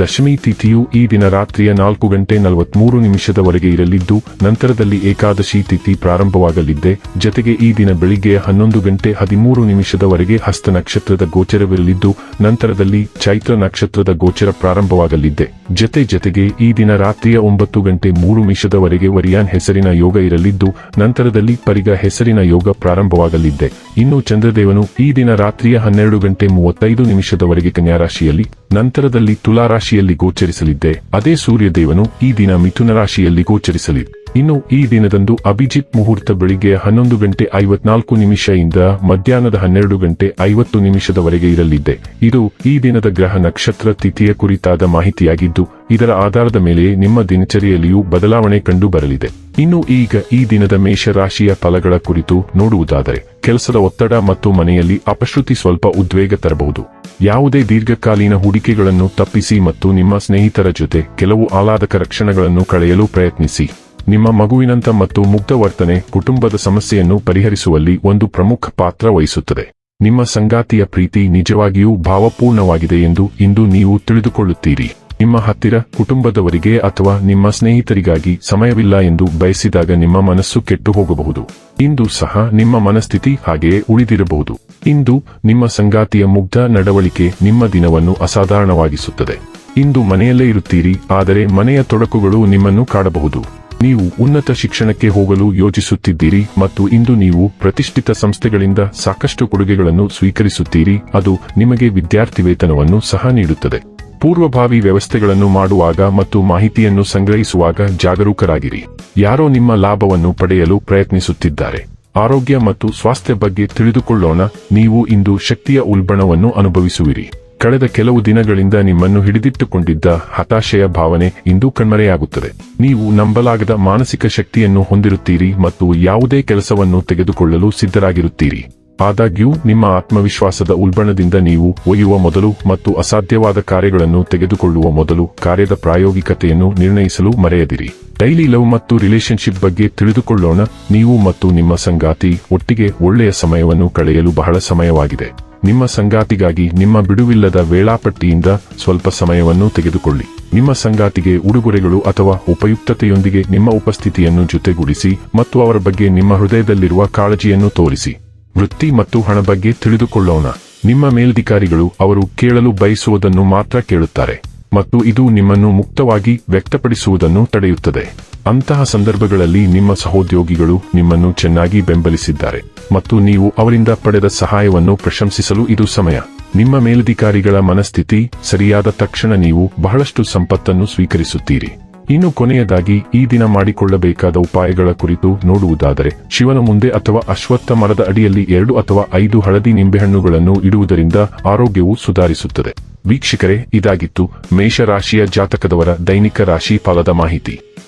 ದಶಮಿ ತಿಥಿಯು ಈ ದಿನ ರಾತ್ರಿಯ ನಾಲ್ಕು ಗಂಟೆ ನಲವತ್ಮೂರು ನಿಮಿಷದವರೆಗೆ ಇರಲಿದ್ದು, ನಂತರದಲ್ಲಿ ಏಕಾದಶಿ ತಿಥಿ ಪ್ರಾರಂಭವಾಗಲಿದ್ದೆ. ಜತೆಗೆ ಈ ದಿನ ಬೆಳಿಗ್ಗೆ ಹನ್ನೊಂದು ಗಂಟೆ ಹದಿಮೂರು ನಿಮಿಷದವರೆಗೆ ಹಸ್ತ ನಕ್ಷತ್ರದ ಗೋಚರವಿರಲಿದ್ದು, ನಂತರದಲ್ಲಿ ಚೈತ್ರ ನಕ್ಷತ್ರದ ಗೋಚರ ಪ್ರಾರಂಭವಾಗಲಿದ್ದೆ. ಜತೆ ಜತೆಗೆ ಈ ದಿನ ರಾತ್ರಿಯ ಒಂಬತ್ತು ಗಂಟೆ ಮೂರು ನಿಮಿಷದವರೆಗೆ ವರಿಯಾನ್ ಹೆಸರಿನ ಯೋಗ ಇರಲಿದ್ದು, ನಂತರದಲ್ಲಿ ಪರಿಗ ಹೆಸರಿನ ಯೋಗ ಪ್ರಾರಂಭವಾಗಲಿದ್ದೆ. ಇನ್ನು ಚಂದ್ರದೇವನು ಈ ದಿನ ರಾತ್ರಿಯ ಹನ್ನೆರಡು ಗಂಟೆ ಮೂವತ್ತೈದು ನಿಮಿಷದವರೆಗೆ ಕನ್ಯಾರಾಶಿಯಲ್ಲಿ, ನಂತರದಲ್ಲಿ ತುಲಾ ರಾಶಿಯಲ್ಲಿ ಗೋಚರಿಸಲಿದ್ದೆ. ಅದೇ ಸೂರ್ಯದೇವನು ಈ ದಿನ ಮಿಥುನ ರಾಶಿಯಲ್ಲಿ ಗೋಚರಿಸಲಿದೆ ಇನ್ನು ಈ ದಿನದಂದು ಅಭಿಜಿತ್ ಮುಹೂರ್ತ ಬೆಳಿಗ್ಗೆ ಹನ್ನೊಂದು ಗಂಟೆ ಐವತ್ನಾಲ್ಕು ನಿಮಿಷದಿಂದ ಮಧ್ಯಾಹ್ನದ ಹನ್ನೆರಡು ಗಂಟೆ ಐವತ್ತು ನಿಮಿಷದವರೆಗೆ ಇರಲಿದೆ. ಇದು ಈ ದಿನದ ಗ್ರಹ ನಕ್ಷತ್ರ ತಿಥಿಯ ಕುರಿತಾದ ಮಾಹಿತಿಯಾಗಿದ್ದು, ಇದರ ಆಧಾರದ ಮೇಲೆ ನಿಮ್ಮ ದಿನಚರಿಯಲ್ಲಿಯೂ ಬದಲಾವಣೆ ಕಂಡು ಬರಲಿದೆ ಇನ್ನು ಈಗ ಈ ದಿನದ ಮೇಷರಾಶಿಯ ಫಲಗಳ ಕುರಿತು ನೋಡುವುದಾದರೆ, ಕೆಲಸದ ಒತ್ತಡ ಮತ್ತು ಮನೆಯಲ್ಲಿ ಅಪಶ್ರುತಿ ಸ್ವಲ್ಪ ಉದ್ವೇಗ ತರಬಹುದು. ಯಾವುದೇ ದೀರ್ಘಕಾಲೀನ ಹೂಡಿಕೆಗಳನ್ನು ತಪ್ಪಿಸಿ ಮತ್ತು ನಿಮ್ಮ ಸ್ನೇಹಿತರ ಜೊತೆ ಕೆಲವು ಆಹ್ಲಾದಕರ ಕ್ಷಣಗಳನ್ನು ಕಳೆಯಲು ಪ್ರಯತ್ನಿಸಿ. ನಿಮ್ಮ ಮಗುವಿನಂತ ಮತ್ತು ಮುಗ್ಧ ವರ್ತನೆ ಕುಟುಂಬದ ಸಮಸ್ಯೆಯನ್ನು ಪರಿಹರಿಸುವಲ್ಲಿ ಒಂದು ಪ್ರಮುಖ ಪಾತ್ರ ವಹಿಸುತ್ತದೆ. ನಿಮ್ಮ ಸಂಗಾತಿಯ ಪ್ರೀತಿ ನಿಜವಾಗಿಯೂ ಭಾವಪೂರ್ಣವಾಗಿದೆ ಎಂದು ಇಂದು ನೀವು ತಿಳಿದುಕೊಳ್ಳುತ್ತೀರಿ. ನಿಮ್ಮ ಹತ್ತಿರ ಕುಟುಂಬದವರಿಗೆ ಅಥವಾ ನಿಮ್ಮ ಸ್ನೇಹಿತರಿಗಾಗಿ ಸಮಯವಿಲ್ಲ ಎಂದು ಬಯಸಿದಾಗ ನಿಮ್ಮ ಮನಸ್ಸು ಕೆಟ್ಟು ಹೋಗಬಹುದು ಇಂದು ಸಹ ನಿಮ್ಮ ಮನಸ್ಥಿತಿ ಹಾಗೆಯೇ ಉಳಿದಿರಬಹುದು. ಇಂದು ನಿಮ್ಮ ಸಂಗಾತಿಯ ಮುಗ್ಧ ನಡವಳಿಕೆ ನಿಮ್ಮ ದಿನವನ್ನು ಅಸಾಧಾರಣವಾಗಿಸುತ್ತದೆ. ಇಂದು ಮನೆಯಲ್ಲೇ ಇರುತ್ತೀರಿ, ಆದರೆ ಮನೆಯ ತೊಡಕುಗಳು ನಿಮ್ಮನ್ನು ಕಾಡಬಹುದು. ನೀವು ಉನ್ನತ ಶಿಕ್ಷಣಕ್ಕೆ ಹೋಗಲು ಯೋಜಿಸುತ್ತಿದ್ದೀರಿ ಮತ್ತು ಇಂದು ನೀವು ಪ್ರತಿಷ್ಠಿತ ಸಂಸ್ಥೆಗಳಿಂದ ಸಾಕಷ್ಟು ಕೊಡುಗೆಗಳನ್ನು ಸ್ವೀಕರಿಸುತ್ತೀರಿ, ಅದು ನಿಮಗೆ ವಿದ್ಯಾರ್ಥಿ ವೇತನವನ್ನು ಸಹ ನೀಡುತ್ತದೆ. ಪೂರ್ವಭಾವಿ ವ್ಯವಸ್ಥೆಗಳನ್ನು ಮಾಡುವಾಗ ಮತ್ತು ಮಾಹಿತಿಯನ್ನು ಸಂಗ್ರಹಿಸುವಾಗ ಜಾಗರೂಕರಾಗಿರಿ. ಯಾರೋ ನಿಮ್ಮ ಲಾಭವನ್ನು ಪಡೆಯಲು ಪ್ರಯತ್ನಿಸುತ್ತಿದ್ದಾರೆ. ಆರೋಗ್ಯ ಮತ್ತು ಸ್ವಾಸ್ಥ್ಯ ಬಗ್ಗೆ ತಿಳಿದುಕೊಳ್ಳೋಣ, ನೀವು ಇಂದು ಶಕ್ತಿಯ ಉಲ್ಬಣವನ್ನು ಅನುಭವಿಸುವಿರಿ. ಕಳೆದ ಕೆಲವು ದಿನಗಳಿಂದ ನಿಮ್ಮನ್ನು ಹಿಡಿದಿಟ್ಟುಕೊಂಡಿದ್ದ ಹತಾಶೆಯ ಭಾವನೆ ಇಂದು ಕಣ್ಮರೆಯಾಗುತ್ತದೆ. ನೀವು ನಂಬಲಾಗದ ಮಾನಸಿಕ ಶಕ್ತಿಯನ್ನು ಹೊಂದಿರುತ್ತೀರಿ ಮತ್ತು ಯಾವುದೇ ಕೆಲಸವನ್ನು ತೆಗೆದುಕೊಳ್ಳಲು ಸಿದ್ಧರಾಗಿರುತ್ತೀರಿ. ಆದಾಗ್ಯೂ, ನಿಮ್ಮ ಆತ್ಮವಿಶ್ವಾಸದ ಉಲ್ಬಣದಿಂದ ನೀವು ಒಯ್ಯುವ ಮೊದಲು ಮತ್ತು ಅಸಾಧ್ಯವಾದ ಕಾರ್ಯಗಳನ್ನು ತೆಗೆದುಕೊಳ್ಳುವ ಮೊದಲು ಕಾರ್ಯದ ಪ್ರಾಯೋಗಿಕತೆಯನ್ನು ನಿರ್ಣಯಿಸಲು ಮರೆಯದಿರಿ. ಡೈಲಿ ಲವ್ ಮತ್ತು ರಿಲೇಶನ್ಶಿಪ್ ಬಗ್ಗೆ ತಿಳಿದುಕೊಳ್ಳೋಣ. ನೀವು ಮತ್ತು ನಿಮ್ಮ ಸಂಗಾತಿ ಒಟ್ಟಿಗೆ ಒಳ್ಳೆಯ ಸಮಯವನ್ನು ಕಳೆಯಲು ಬಹಳ ಸಮಯವಾಗಿದೆ. ನಿಮ್ಮ ಸಂಗಾತಿಗಾಗಿ ನಿಮ್ಮ ಬಿಡುವಿಲ್ಲದ ವೇಳಾಪಟ್ಟಿಯಿಂದ ಸ್ವಲ್ಪ ಸಮಯವನ್ನು ತೆಗೆದುಕೊಳ್ಳಿ. ನಿಮ್ಮ ಸಂಗಾತಿಗೆ ಉಡುಗೊರೆಗಳು ಅಥವಾ ಉಪಯುಕ್ತತೆಯೊಂದಿಗೆ ನಿಮ್ಮ ಉಪಸ್ಥಿತಿಯನ್ನು ಜೊತೆಗೂಡಿಸಿ ಮತ್ತು ಅವರ ಬಗ್ಗೆ ನಿಮ್ಮ ಹೃದಯದಲ್ಲಿರುವ ಕಾಳಜಿಯನ್ನು ತೋರಿಸಿ. ವೃತ್ತಿ ಮತ್ತು ಹಣ ಬಗ್ಗೆ ತಿಳಿದುಕೊಳ್ಳೋಣ. ನಿಮ್ಮ ಮೇಲಧಿಕಾರಿಗಳು ಅವರು ಕೇಳಲು ಬಯಸುವುದನ್ನು ಮಾತ್ರ ಕೇಳುತ್ತಾರೆ ಮತ್ತು ಇದು ನಿಮ್ಮನ್ನು ಮುಕ್ತವಾಗಿ ವ್ಯಕ್ತಪಡಿಸುವುದನ್ನು ತಡೆಯುತ್ತದೆ. ಅಂತಹ ಸಂದರ್ಭಗಳಲ್ಲಿ ನಿಮ್ಮ ಸಹೋದ್ಯೋಗಿಗಳು ನಿಮ್ಮನ್ನು ಚೆನ್ನಾಗಿ ಬೆಂಬಲಿಸಿದ್ದಾರೆ ಮತ್ತು ನೀವು ಅವರಿಂದ ಪಡೆದ ಸಹಾಯವನ್ನು ಪ್ರಶಂಸಿಸಲು ಇದು ಸಮಯ. ನಿಮ್ಮ ಮೇಲಧಿಕಾರಿಗಳ ಮನಸ್ಥಿತಿ ಸರಿಯಾದ ತಕ್ಷಣ ನೀವು ಬಹಳಷ್ಟು ಸಂಪತ್ತನ್ನು ಸ್ವೀಕರಿಸುತ್ತೀರಿ. ಇನ್ನು ಕೊನೆಯದಾಗಿ, ಈ ದಿನ ಮಾಡಿಕೊಳ್ಳಬೇಕಾದ ಉಪಾಯಗಳ ಕುರಿತು ನೋಡುವುದಾದರೆ, ಶಿವನ ಮುಂದೆ ಅಥವಾ ಅಶ್ವತ್ಥ ಮರದ ಅಡಿಯಲ್ಲಿ ಎರಡು ಅಥವಾ ಐದು ಹಳದಿ ನಿಂಬೆಹಣ್ಣುಗಳನ್ನು ಇಡುವುದರಿಂದ ಆರೋಗ್ಯವು ಸುಧಾರಿಸುತ್ತದೆ. ವೀಕ್ಷಕರೇ, ಇದಾಗಿತ್ತು ಮೇಷರಾಶಿಯ ಜಾತಕದವರ ದೈನಿಕ ರಾಶಿ ಫಲದ ಮಾಹಿತಿ.